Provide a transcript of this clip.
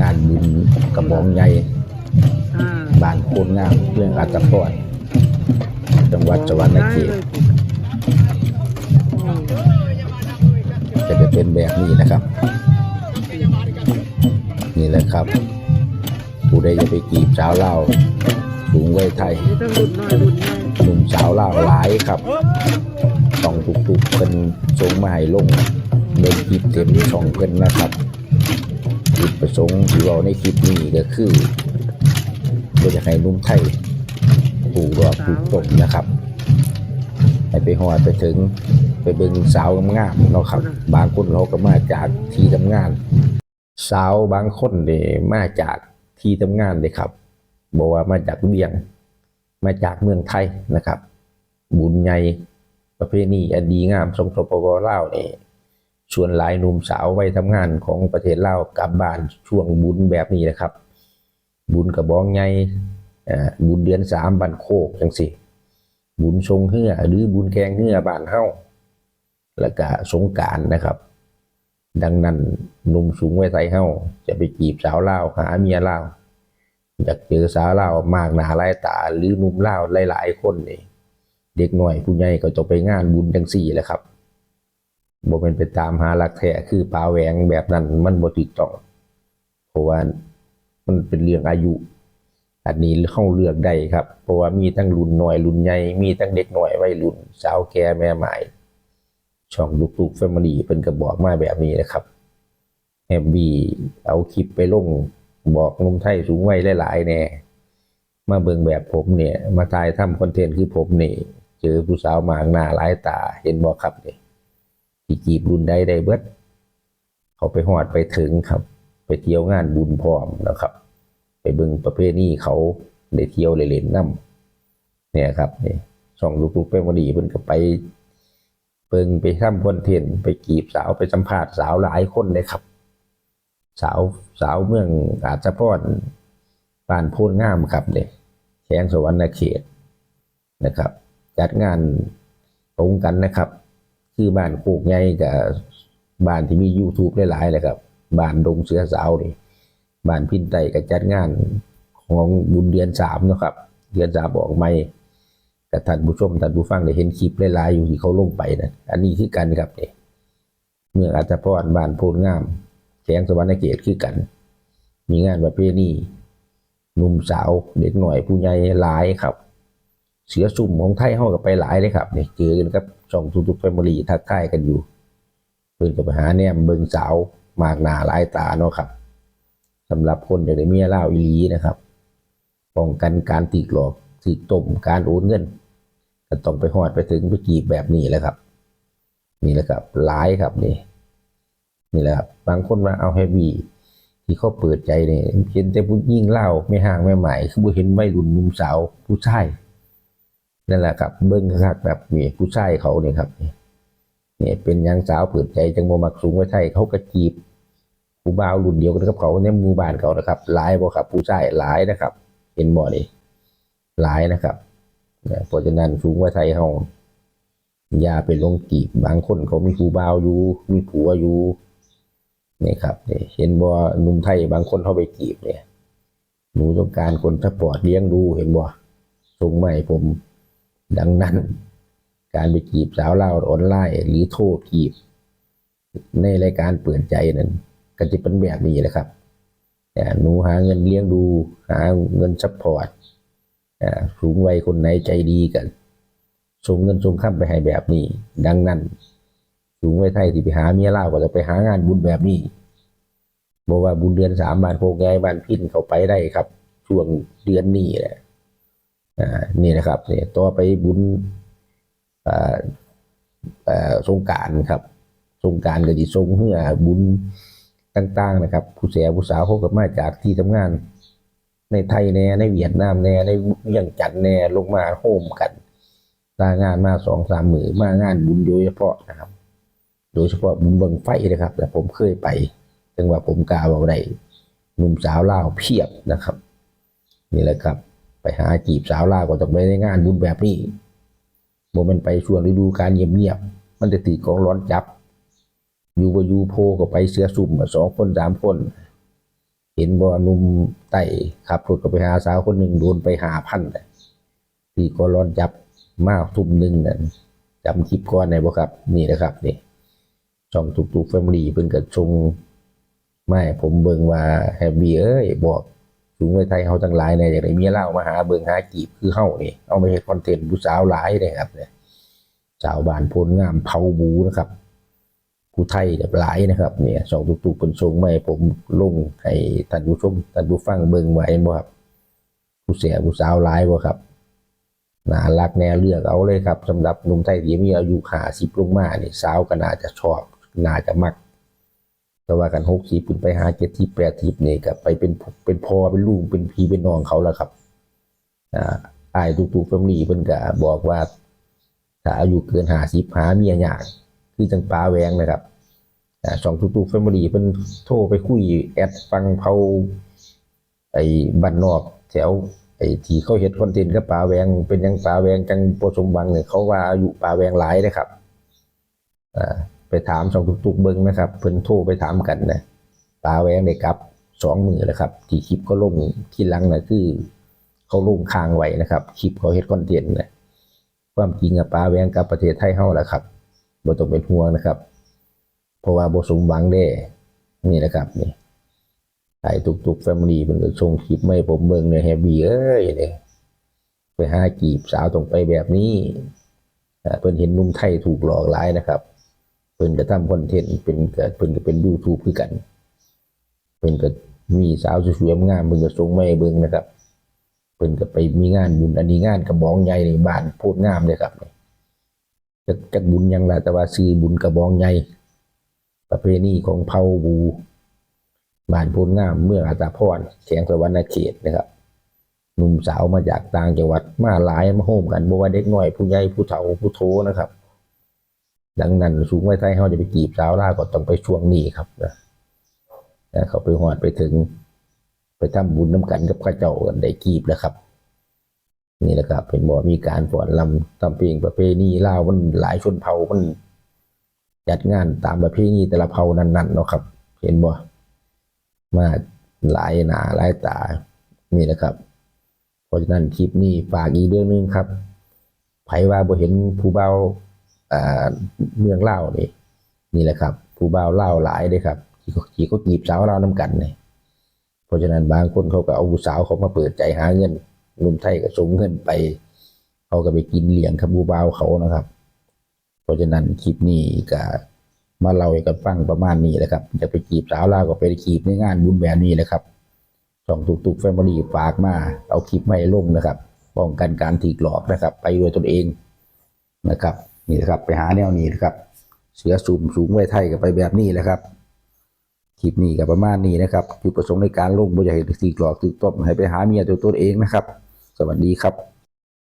งานบุญกระบองใหญ่อ่าบ้านโคนงามเรื่องอัตพรจังหวัดสวรรณเขตอืมจะจะเป็นแบบนี้นะครับ นี่แหละครับ ผู้ใดจะไปกีบสาวเล่าวสูงไว้ไทยนี่ต้องรุ่นน้อยรุ่นใหญ่หนุ่มสาวเล่าวหลายครับต้องทุกๆเป็นทรงมาให้ลงเดินคลิปเต็มช่องเพิ่นนะครับ จุดประสงค์ที่เราในคลิปนี้ก็คือเราจะให้นุ่มไทยถูกรอบถูกตบนะครับ ให้ไปหอดไปถึงไปเบิ่งสาวงามเนาะครับ บางคนเขาก็มาจากที่ทำงาน สาวบางคนเนี่ยมาจากที่ทำงานเลยครับบอกว่ามาจากเวียง มาจากเมืองไทยนะครับ บุญใหญ่ประเพณีอันดีงามทรงสปปลาวนี่ ชวนหลายหนุ่มสาวไปทำงานของประเทศลาวกลับบ้านช่วงบุญแบบนี้นะครับ บุญกระบองใหญ่อ่าบุญเดือนสามบันโคกจังสิบุญทรงเฮือหรือบุญแกงเฮือบ้านเฮาแล้วก็สงการนะครับ ดังนั้นหนุ่มสูงวัยไทยเฮาจะไปจีบสาวลาวหาเมียลาวอยากเจอสาวลาวมากหนาหลายตา หรือหนุ่มลาวหลายๆคนนี่เด็กหน่อยผู้ใหญ่ก็จะไปงานบุญจังสี่แหละครับ บ่เป็นไปตามหารักแท้คือปลาแหวงแบบนั้นมันบ่ถูกต้องเพราะว่ามันเป็นเรื่องอายุ อันนี้เข้าเลือกได้ครับ เพราะว่ามีทั้งรุ่นหน่อยรุ่นใหญ่มีทั้งเด็กหน่อยวัยรุ่น สาวแก่แม่ใหมายช่องลูกๆแฟมิลี่เป็นกระบอกมาแบบนี้นะครับแฮมบีเอาคลิปไปลงบอกนุ่มไทยสูงวัยหลายๆแน่มาเบิ่งแบบผมเนี่ย มาถ่ายทำคอนเทนต์คือผมนี่เจอผู้สาวมางหน้าหลายตาเห็นบอกครับนี่ ที่จีบรุ่นใดได้เบิดเขาไปหอดไปถึงครับ ไปเที่ยวงานบุญพร้อมนะครับ ไปเบิ่งประเพณีเขาได้เที่ยวเล่นๆน้ำเนี่ยครับนี่ช่องลูกๆแฟมิลี่เพิ่นก็ไปเปิงไปทำคอนเทนต์ไปกีบสาวไปสัมภาษณ์สาวหลายคนเลยครับ สาวสาวเมืองอาจจะพอดปานโพนงามครับเลยแข้งสวรรณเขตนะครับ จัดงานตรงกันนะครับ คือบ้านโคกใหญ่กับบ้านที่มี YouTube หลายๆเลยครับบ้านดงเสือสาวนี่บ้านพินไตกับจัดงานของบุญเดือนสามนะครับ เดือนสามออกไม่กับท่านผู้ชมท่านผู้ฟังได้เห็นคลิปหลายๆอยู่ที่เขาลงไปนะอันนี้คือกันครับเนี่ยเมืองอัตพรบ้านโพนงามแขงสวรรณเกตคือกัน มีงานประเพณีหนุ่มสาวเด็กหน่อยผู้ใหญ่หลายครับ เสือสุ่มของไทยห้องกับไปหลายเลยครับเนี่ยเจอกันครับช่องทุกๆแฟมิลี่ทักทายกันอยู่เพิ่นก็ไปหาแนมเบิงสาวมากหนาหลายตาเนาะครับสำหรับคนอยากได้เมียเล่าอีหลีนะครับป้องกันการตีหลอกตีต้มการโอนเงินก็ต้องไปหอดไปถึงไปจีบแบบนี้แหละครับ นี่แหละครับหลายครับนี่ นี่แหละครับบางคนมาเอาแฮบีที่เขาเปิดใจเนี่ยเห็นแต่ผู้ยิ่งเล่าไม่ห่างไม่ใหมายคือเห็นวัยรุ่นนุ่มสาวผู้ชาย นั่นแหละครับเบิ้งคักแบบนี่ผู้ชายเขาเนี่ยครับเนี่นี่เป็นยังสาวเปิดใจจังโมมักสูงไว้ไทยเขาก็จีบผู้บ่าวรุ่นเดียวกันกับเขาในหมู่บ้านเขานะครับหลายบ่ครับ ผู้ชายหลายนะครับ เห็นบ่นี่หลายนะครับนะเพราะฉะนั้นสูงไว่าไทยเฮาอย่าไปลงกีบบางคนเขามีผู้บ่าวอยู่ มีผัวอยู่นี่ครับนี่เห็นบ่หนุ่มไทยบางคนเขาไปกีบเนี่ยหนูต้องการคนสปอร์ตเลี้ยงดูเห็นบ่ส่งมาให้ผม ดังนั้น การไปกีบสาวเล่าออนไลน์หรือโทรกีบ ในรายการเปิดใจนั้น ก็จะเป็นแบบนี้แหละครับหนูหาเงินเลี้ยงดู หาเงินซัพพอร์ตสูงวัยคนไหนใจดีกันส่งเงินส่งข้ามไปให้แบบนี้ ดังนั้นสูงวัยไทยที่ไปหาเมียเล่าก็จะไปหางานบุญแบบนี้บอกว่าบุญเดือนสามบานโพกไงบ้านพินเขาไปได้ครับ ช่วงเดือนนี้แหละ นี่นะครับเนี่ยต่อไปบุญอ่าอ่าสงการครับสงการก็จะทรงเพื่อบุญต่างๆนะครับ ผู้เสียผู้สาวเขาก็มาจากที่ทำงาน ในไทยแน่ในเวียดนามแน่ในเวียงจันแน่ลงมาโฮมกันลางานมาสองสามหมือมางานบุญโดยเฉพาะนะครับ โดยเฉพาะบุญเบิงไฟนะครับ แต่ผมเคยไปจังว่าผมกาวเอาได้หนุ่มสาวเล่าเพียบนะครับ นี่แหละครับ ไปหาจีบสาวลาวก็ต้องไปในงานบุญแบบนี้โมมันไปช่วงฤดูการเงียบๆมันจะตีกองร้อนจับ อยู่กับยูโพก็ไปเสือสุ่มสองคนสามคน เห็นบ่หนุ่มไต่ขับรถก็ไปหาสาวคนหนึ่งโดนไปหาพันที่ก็ร้อนจับมาทุ่มหนึ่งนั่นจำคลิปก่อนได้บ่ครับ นี่นะครับนี่ช่องตุกตุกแฟมิลี่เพิ่นก็ชงไม่ผมเบิ่งว่าแฮปปี้เอ้ยบอก สูงไว้ไทยเฮาทั้งหลายเนี่ยอย่ากได้เมียเล่ามาหาเบิงหากีบคือเฮานี่เอาไปเฮ็ดคอนเทนต์ผู้สาวหลายเลยครับเนี่ยสาวบานโพลงามเผาบูนะครับผู้ไทยแบบหลายนะครับเนี่ยสองตุกตุกเป็นทรงไม่ผมลงให้ท่านผู้ชมท่านผู้ฟังเบิงไว้บ่ครับผู้เสียผู้สาวหลายบ่ครับน่ารักแน่เลือกเอาเลยครับสำหรับหนุ่มไทยที่มีอายุ50ลงมานี่ยสาวก็น่าจะชอบน่าจะมัก แต่ว่ากัน60ขึ้นไปหา70 80นี่ก็ไปเป็นเป็นพ่อเป็นลูกเป็นพี่เป็นน้องเขาแล้วครับอ่าอายตุกๆแฟมิลี่เพิ่นก็บอกว่าถ้าอายุเกิน50หาเมียยากคือจังป้าแวงนะครับสองทุกๆแฟมิลี่เพิ่นโทรไปคุยแอดฟังเผาไอ้บ้านนอกแถวไอ้ที่เขาเฮ็ดคอนเทนต์กับปาแวงเป็นยังปาแวงจังบ่สมหวังเนี่ยเขาว่าอายุปาแวงหลายนะครับอ่า ไปถามสองทุกๆเบิ่งนะครับเพิ่นโทรไปถามกันนะปาแวงได้กลับสองมือแล้วครับที่คลิปก็ลงที่หลังนะคือ เขาลงคางไว้นะครับคลิปเขาเฮ็ดคอนเทนต์นะความจริงอะปลาแวงกับประเทศไทยเฮาแหละครับบ่ต้องเป็นห่วงนะครับ เพราะว่าบ่สมหวังเด้นี่นะครับนี่ไอ้ตุกๆแฟมิลี่เพิ่นส่งคลิปมาให้ผมเบิ่งเนี่ยแฮปปี้เอ้ยเนี่ยไปหาจีบสาวต้องไปแบบนี้อ่เพิ่นเห็นนุ่มไทยถูกหลอกหลายนะครับ พิ่นก็ทำคอนเทนต์เป็นก็เพิ่นก็เป็น YouTube คือกันเพิ่นก็มีสาวสวยๆงามเพิ่นก็ส่งมาให้เบิ่งนะครับเพิ่นก็ไปมีงานบุญอันนี้งานกระบองใหญ่ในบ้านโพดงามเลยครับจักจักบุญยังล่ะแต่ว่าซื้อบุญกระบองใหญ่ประเพณีของเผ่าบูบ้านโพนงามเมืองอาตาพรแขวงสวรรณเขตนะครับหนุ่มสาวมาจากต่างจังหวัดมาหลายมาโฮมกันบ่ว่าเด็กน้อยผู้ใหญ่ผู้เฒ่าผู้โทนะครับ ดังนั้นสูงไว้ไทยเฮาจะไปจีบสาวล่าก็ต้องไปช่วงนี้ครับนะนะเขาไปหอดไปถึง ไปทำบุญน้ำกันกับข้าเจ้ากันได้กีบแล้วครับ นี่แหละครับเป็นบ่มีการฟ้อนลำทำเพลงประเพณีลาวมันหลายชนเผ่ามันจัดงานตามประเพณีแต่ละเผ่านั้นๆเนาะครับ เห็นบ่มาหลายหนาหลายตานี่แหละครับ เพราะฉะนั้นคลิปนี้ฝากอีกเรื่องนึงครับไผว่าบ่เห็นผู้เบา เมืองเลานี่นี่แหละครับ ผู้เบาลาหลายเด้ครับที่เขาที่เขาจีบสาวเล่าวนํกันเนี่ยเพราะฉะนั้นบางคนเขาก็เอาสาวเขามาเปิดใจหาเงินหนุ่มไทยก็ส่งเงินไปเขาก็ไปกินเลี้ยงคาบูบาวเขานะครับ เพราะฉะนั้นคลิปนี้ก็มาเล่าให้กันฟังประมาณนี้แหละครับจะไปจีบสาวเลาก็ไปจีบในงานบุญแบบนี้แหละครับช่องตุกตุกแฟมิลี่ฝากมาเอาคลิปไมาให้ลงนะครับ ป้องกันการถีกหลอกนะครับ ไปด้วยตนเองนะครับ นี่นะครับไปหาแนวนี้นะครับ เสือสูงสูงไว้ไทยกับไปแบบนี้แหละครับคลิปนี้กับประมาณนี้นะครับจุดประสงค์ในการลงบ่อยากให้ถีกรอกถีกต้มให้ไปหาเมียตัวตัวเองนะครับ สวัสดีครับ